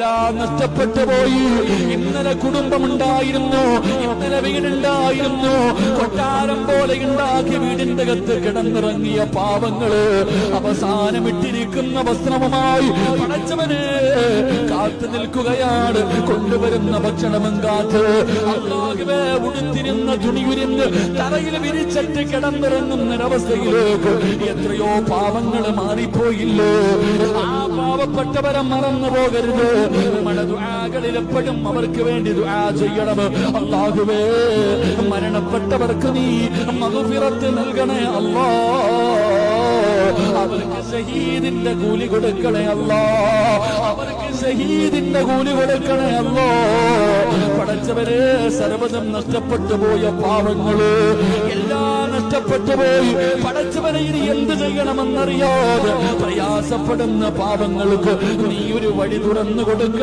എല്ലാം നഷ്ടപ്പെട്ടു പോയി. ഇന്നലെ കുടുംബമുണ്ടായിരുന്നു. ഇന്നലെ വീടുണ്ടായിരുന്നു. കൊട്ടാരം പോലെ ഉണ്ടാക്കി വീടിന്റെ അകത്ത് കിടന്നിറങ്ങിയ പാവങ്ങൾ അവസാനമിട്ടിരിക്കുന്ന വസ്ത്രവുമായി പടച്ചവന് കാത്തു നിൽക്കുകയാണ്. കൊണ്ടുവരുന്ന ഭക്ഷണവും കാത്ത് അള്ളാഹുവേ ഉടുത്തിരുന്ന തുണിയുരിന്ന് തറയിൽ വിരിച്ചിട്ട് കിടന്നിറങ്ങുന്നൊരവസ്ഥയിലേക്ക് എത്രയോ പാവങ്ങൾ മാറിപ്പോയില്ലേ? ആ പാവപ്പെട്ടവരെ മറന്നു പോകരുത്. നമ്മുടെ ദുആകളിൽ എപ്പോഴും അവർക്ക് വേണ്ടി ദുആ ചെയ്യണം. അള്ളാഹുവേ മരണപ്പെട്ടവർക്ക് നീ മകുപിറത്ത് നൽകണേ അല്ലാ. അവർക്ക് ഷഹീദിന്റെ കൂലി കൊടുക്കണേ അല്ലാ. ഷഹീദിന്റെ കൂലി കൊടുക്കണേ അല്ലോ പടച്ചവരെ സർവതം നഷ്ടപ്പെട്ടു പോയ പാവങ്ങൾ. എല്ലാം നഷ്ടപ്പെട്ടു പോയി. പടച്ചവനെ ഇനി എന്ത് ചെയ്യണമെന്നറിയാതെ പ്രയാസപ്പെടുന്ന പാവങ്ങൾക്ക് നീ ഒരു വഴി തുറന്നു കൊടുക്ക.